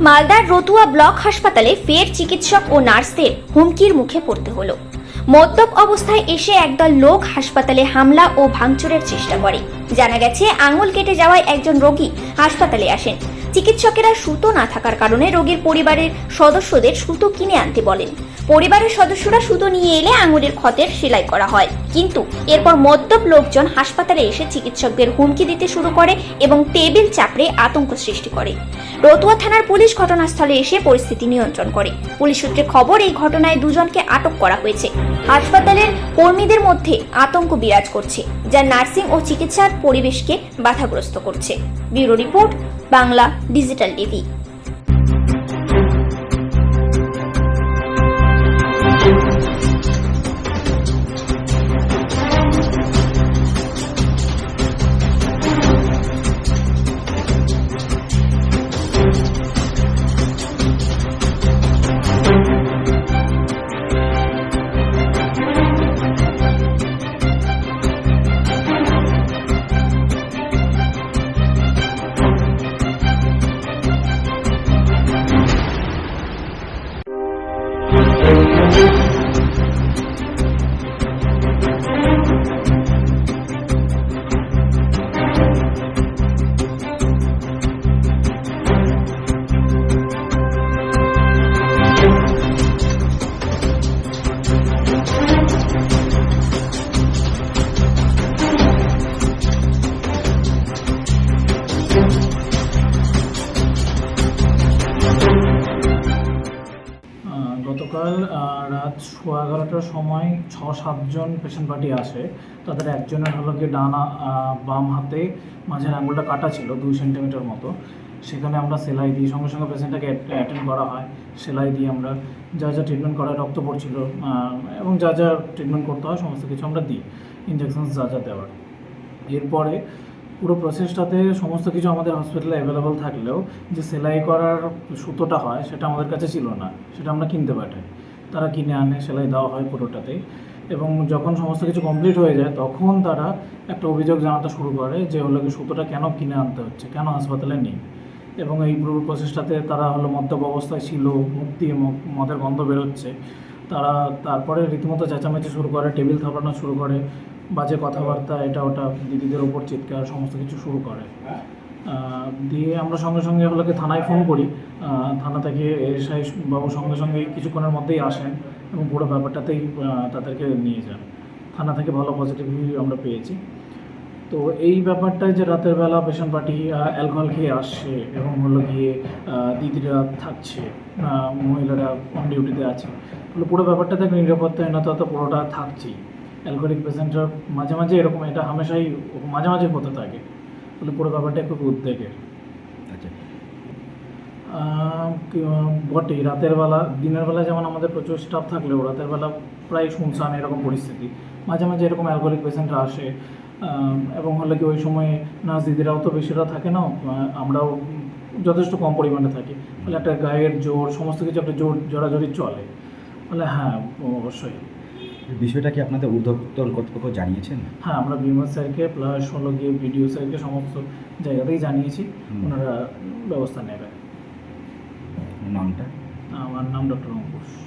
মালদার রতুয়া ব্লক হাসপাতালে ফের চিকিৎসক ও নার্সদের হুমকির মুখে পড়তে হলো। মদ্যপ অবস্থায় এসে একদল লোক হাসপাতালে হামলা ও ভাঙচুরের চেষ্টা করে। জানা গেছে, আঙুল কেটে যাওয়ায় একজন রোগী হাসপাতালে আসেন। চিকিৎসকেরা সুতো না থাকার কারণে রোগীর পরিবারের সদস্যদের সুতো কিনে আনতে বলেন। পরিবারের সদস্যরা সুতো নিয়ে এলে আঙুলের ক্ষতের সেলাই করা হয়। কিন্তু এরপর মদ্যপ লোকজন হাসপাতালে এসে চিকিৎসকদের হুমকি দিতে শুরু করে এবং টেবিল চাপড়ে আতঙ্ক সৃষ্টি করে। রতুয়া থানার পুলিশ ঘটনাস্থলে এসে পরিস্থিতি নিয়ন্ত্রণ করে। পুলিশ সূত্রে খবর, এই ঘটনায় দুজনকে আটক করা হয়েছে। হাসপাতালের কর্মীদের মধ্যে আতঙ্ক বিরাজ করছে, যা নার্সিং ও চিকিৎসার পরিবেশকে বাধাগ্রস্ত করছে। Bureau report, Bangla digital TV. গতকাল রাত সোয়া এগারোটার সময় ছ সাতজন পেশেন্ট পার্টি আসে। তাদের একজনের হলো গিয়ে ডানা বাম হাতে মাঝের আঙুলটা কাটা ছিল, দুই সেন্টিমিটার মতো। সেখানে আমরা সেলাই দিই সঙ্গে সঙ্গে পেশেন্টটাকে অ্যাটেন্ড করা হয়। সেলাই দিয়ে আমরা যা যা ট্রিটমেন্ট করা রক্ত পড়ছিল এবং যা যা ট্রিটমেন্ট করতে হয়, সমস্ত কিছু আমরা দিই। ইঞ্জেকশনস যা যা দেওয়ার। এরপরে পুরো প্রসেসটাতে সমস্ত কিছু আমাদের হসপিটালে অ্যাভেলেবল থাকলেও যে সেলাই করার সুতোটা হয়, সেটা আমাদের কাছে ছিল না, সেটা আমরা কিনতে পাঠাই। তারা কিনে আনে, সেলাই দেওয়া হয় পুরোটাতেই এবং যখন সমস্ত কিছু কমপ্লিট হয়ে যায়, তখন তারা একটা অভিযোগ জানাতে শুরু করে যে, হলো কি, সুতোটা কেন কিনে আনতে হচ্ছে? কেন হাসপাতালে নেই? এবং এই পুরো প্রসেসটাতে তারা হলো মদ্যপ অবস্থায় ছিল, মুখ দিয়ে ম- মদের গন্ধ বেরোচ্ছে। তারা তারপরে রীতিমতো চেঁচামেচি শুরু করে, টেবিল থাপানো শুরু করে। বাজে কথাবার্তা, এটা ওটা দিদিদের ওপর চিৎকার, সমস্ত কিছু শুরু করে। দিয়ে আমরা সঙ্গে সঙ্গে হলো কি থানায় ফোন করি। থানা থেকে এসআই বাবু সঙ্গে সঙ্গে কিছুক্ষণের মধ্যেই আসেন এবং পুরো ব্যাপারটাতেই তাদেরকে নিয়ে যান। থানা থেকে ভালো পজিটিভ রিভিউ আমরা পেয়েছি। তো এই ব্যাপারটায় যে রাতের বেলা পেশেন্ট পার্টি অ্যালকোহল খেয়ে আসছে এবং হলো গিয়ে দিদিরা থাকছে মহিলারা অন ডিউটিতে আছে। পুরো ব্যাপারটা থেকে নিরাপত্তাহীনতা তো পুরোটা থাকছেই। অ্যালকোহলিক পেশেন্টরা মাঝে মাঝে এরকম এটা হামেশাই মাঝে মাঝে হতে থাকে। তাহলে পুরো ব্যাপারটা খুব উদ্বেগের। আচ্ছা। কি- আহ, বটেই। রাতের বেলা দিনের বেলা যেমন আমাদের প্রচুর স্টাফ থাকলেও রাতের বেলা প্রায় শুনশান এরকম পরিস্থিতি। মাঝে মাঝে এরকম অ্যালকোহলিক পেশেন্টরা আসে। এবং হলে কি ওই সময়ে নার্স দিদিরাও তো বেশিরা থাকে না আমরাও যথেষ্ট কম পরিমাণে থাকি। ফলে একটা গায়ের জোর সমস্ত কিছু একটা জোর জোরাজোরি চলে। ফলে হ্যাঁ অবশ্যই। বিষয়টা কি আপনাদের ঊর্ধ্বতন কর্তৃপক্ষ জানিয়েছেন? হ্যাঁ আমরা বিমল স্যারকে প্লাস হলো গিয়ে বিডিও স্যারকে সমস্ত জায়গাতেই জানিয়েছি। ওনারা ব্যবস্থা নেবেন। নামটা? আমার নাম ডক্টর অঙ্কুশ।